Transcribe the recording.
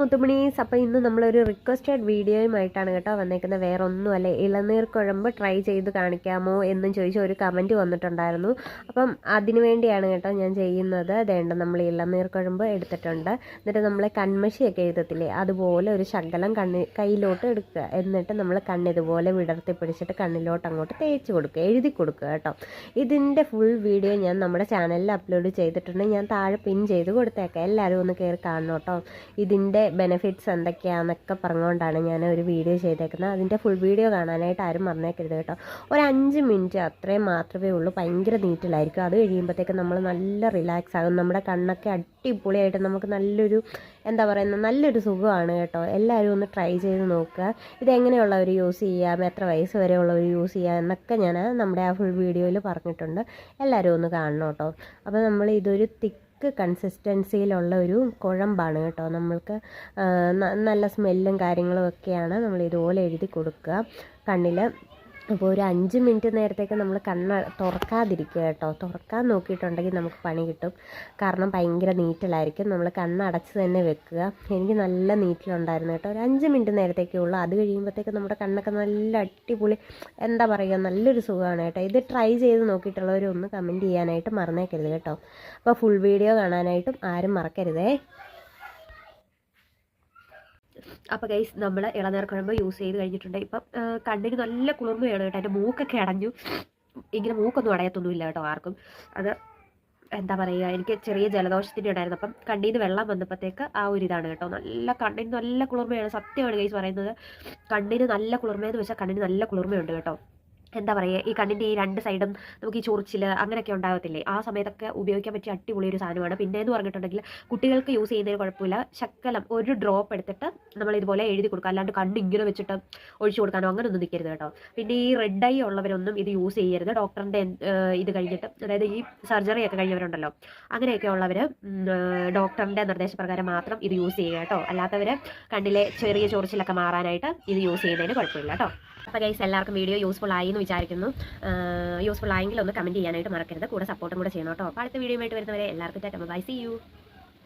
മുത്തുമണീസ് അപ്പോൾ ഇന്ന് നമ്മളൊരു റിക്വസ്റ്റഡ് വീഡിയോയുമായിട്ടാണ് കേട്ടോ വന്നേക്കുന്നത്. വേറെ ഒന്നുമല്ല ഇളനീർ കുഴമ്പ് ട്രൈ ചെയ്ത് കാണിക്കാമോ എന്നും ചോദിച്ച ഒരു കമന്റ് വന്നിട്ടുണ്ടായിരുന്നു. അപ്പം അതിനു വേണ്ടിയാണ് കേട്ടോ ഞാൻ ചെയ്യുന്നത്. അതേണ്ട നമ്മൾ ഇളനീർ കുഴമ്പ് എടുത്തിട്ടുണ്ട്. എന്നിട്ട് നമ്മൾ കൺമഷിയൊക്കെ എഴുതത്തില്ലേ? അതുപോലെ ഒരു ശകലം കണ്ണി കയ്യിലോട്ട് എടുക്കുക. എന്നിട്ട് നമ്മൾ കണ്ണിതുപോലെ വിടർത്തി പിടിച്ചിട്ട് കണ്ണിലോട്ട് അങ്ങോട്ട് തേച്ച് കൊടുക്കുക എഴുതി കൊടുക്കുക കേട്ടോ. ഇതിന്റെ ഫുൾ വീഡിയോ ഞാൻ നമ്മുടെ ചാനലിൽ അപ്ലോഡ് ചെയ്തിട്ടുണ്ട്. ഞാൻ താഴെ പിൻ ചെയ്ത് കൊടുത്തേക്കാം. എല്ലാവരും ഒന്ന് കയറി കാണണം കേട്ടോ. ഇതിന്റെ ബെനിഫിറ്റ്സ് എന്തൊക്കെയാണെന്നൊക്കെ പറഞ്ഞുകൊണ്ടാണ് ഞാൻ ഒരു വീഡിയോ ചെയ്തേക്കുന്നത്. അതിന്റെ ഫുൾ വീഡിയോ കാണാനായിട്ട് ആരും മറന്നേക്കരുത് കേട്ടോ. ഒരു അഞ്ച് മിനിറ്റ് അത്രയും മാത്രമേ ഉള്ളൂ. ഭയങ്കര നീറ്റിലായിരിക്കും. അത് കഴിയുമ്പോഴത്തേക്ക് നമ്മൾ നല്ല റിലാക്സ് ആകും. നമ്മുടെ കണ്ണൊക്കെ അടിപൊളിയായിട്ട് നമുക്ക് നല്ലൊരു എന്താ പറയുന്നത് നല്ലൊരു സുഖമാണ് കേട്ടോ. എല്ലാവരും ഒന്ന് ട്രൈ ചെയ്ത് നോക്കുക. ഇതെങ്ങനെയുള്ളവർ യൂസ് ചെയ്യാം? എത്ര വയസ്സ് വരെ വരെയുള്ളവർ യൂസ് ചെയ്യാം? എന്നൊക്കെ ഞാൻ നമ്മുടെ ആ ഫുൾ വീഡിയോയിൽ പറഞ്ഞിട്ടുണ്ട്. എല്ലാവരും ഒന്ന് കാണണം കേട്ടോ. അപ്പോൾ നമ്മൾ ഇതൊരു തിക്ക് കൺസിസ്റ്റൻസിയിലുള്ള ഒരു കുഴമ്പാണ് കേട്ടോ. നമ്മൾക്ക് നല്ല സ്മെല്ലും കാര്യങ്ങളും ഒക്കെയാണ് നമ്മൾ ഇതുപോലെ എഴുതി കൊടുക്കുക. കണ്ണിൽ അപ്പോൾ ഒരു അഞ്ച് മിനിറ്റ് നേരത്തേക്ക് നമ്മൾ കണ്ണ് തുറക്കാതിരിക്കുക കേട്ടോ. തുറക്കാൻ നോക്കിയിട്ടുണ്ടെങ്കിൽ നമുക്ക് പണി കിട്ടും. കാരണം ഭയങ്കര നീറ്റിലായിരിക്കും. നമ്മൾ കണ്ണടച്ച് തന്നെ വെക്കുക. എനിക്ക് നല്ല നീറ്റിലുണ്ടായിരുന്നു കേട്ടോ. ഒരു അഞ്ച് മിനിറ്റ് നേരത്തേക്കേ ഉള്ളൂ. അത് കഴിയുമ്പോഴത്തേക്ക് നമ്മുടെ കണ്ണൊക്കെ നല്ല അടിപൊളി എന്താ പറയുക നല്ലൊരു സുഖമാണ് കേട്ടോ. ഇത് ട്രൈ ചെയ്ത് നോക്കിയിട്ടുള്ളവരൊന്ന് കമന്റ് ചെയ്യാനായിട്ട് മറന്നേക്കരുത് കേട്ടോ. അപ്പോൾ ഫുൾ വീഡിയോ കാണാനായിട്ടും ആരും മറക്കരുതേ. അപ്പോൾ ഗൈസ് നമ്മൾ ഇളനീർക്കുഴമ്പ് യൂസ് ചെയ്ത് കഴിഞ്ഞിട്ടുണ്ട്. ഇപ്പം കണ്ണിന് നല്ല കുളിർമയാണ് കേട്ടോ. എന്റെ മൂക്കൊക്കെ അടഞ്ഞു. ഇങ്ങനെ മൂക്കൊന്നും അടയത്തൊന്നുമില്ല കേട്ടോ ആർക്കും. അത് എന്താ പറയുക എനിക്ക് ചെറിയ ജലദോഷത്തിന്റെ ഉണ്ടായിരുന്നു. അപ്പം കണ്ണിൽ നിന്ന് വെള്ളം വന്നപ്പോഴത്തേക്ക് ആ ഒരു ഇതാണ് കേട്ടോ. നല്ല കണ്ണിന് നല്ല കുളിർമയാണ്. സത്യമാണ് ഗൈസ് പറയുന്നത്. കണ്ണിന് നല്ല കുളിർമയെന്ന് വെച്ചാൽ കണ്ണിന് നല്ല കുളിർമയുണ്ട് കേട്ടോ. എന്താ പറയുക ഈ കണ്ണിന്റെ ഈ രണ്ട് സൈഡും നമുക്ക് ഈ ചൊറിച്ചിൽ അങ്ങനെയൊക്കെ ഉണ്ടാകത്തില്ലേ? ആ സമയത്തൊക്കെ ഉപയോഗിക്കാൻ പറ്റിയ അടിപൊളി ഒരു സാധനമാണ്. പിന്നെ എന്ന് പറഞ്ഞിട്ടുണ്ടെങ്കിൽ കുട്ടികൾക്ക് യൂസ് ചെയ്യുന്നതിന് കുഴപ്പമില്ല. ശക്കലം ഒരു ഡ്രോപ്പ് എടുത്തിട്ട് നമ്മൾ ഇതുപോലെ എഴുതി കൊടുക്കുക. അല്ലാണ്ട് കണ്ണ് ഇങ്ങനെ വെച്ചിട്ട് ഒഴിച്ചു കൊടുക്കാനോ അങ്ങനെ ഒന്നും നിൽക്കരുത് കേട്ടോ. പിന്നെ ഈ റെഡ് ഐ ഉള്ളവരൊന്നും ഇത് യൂസ് ചെയ്യരുത്. ഡോക്ടറിന്റെ ഇത് കഴിഞ്ഞിട്ട് അതായത് ഈ സർജറി ഒക്കെ കഴിഞ്ഞവരുണ്ടല്ലോ. അങ്ങനെയൊക്കെ ഉള്ളവർ ഡോക്ടറിന്റെ നിർദ്ദേശപ്രകാരം മാത്രം ഇത് യൂസ് ചെയ്യുക കേട്ടോ. അല്ലാത്തവർ കണ്ണിലെ ചെറിയ ചൊറിച്ചിലൊക്കെ മാറാനായിട്ട് ഇത് യൂസ് ചെയ്യുന്നതിന് കുഴപ്പമില്ല കേട്ടോ. അപ്പോൾ ഗൈസ് എല്ലാവർക്കും വീഡിയോ യൂസ്ഫുൾ ആയി എന്ന് വിചാരിക്കുന്നു. യൂസ്ഫുൾ ആയെങ്കിൽ ഒന്ന് കമന്റ് ചെയ്യാനായിട്ട് മറക്കരുത്. കൂടെ സപ്പോർട്ടും കൂടെ ചെയ്യണം കേട്ടോ. അപ്പോൾ അടുത്ത വീഡിയോ ആയിട്ട് വരുന്നവരെ എല്ലാവർക്കും ടാറ്റ. By C U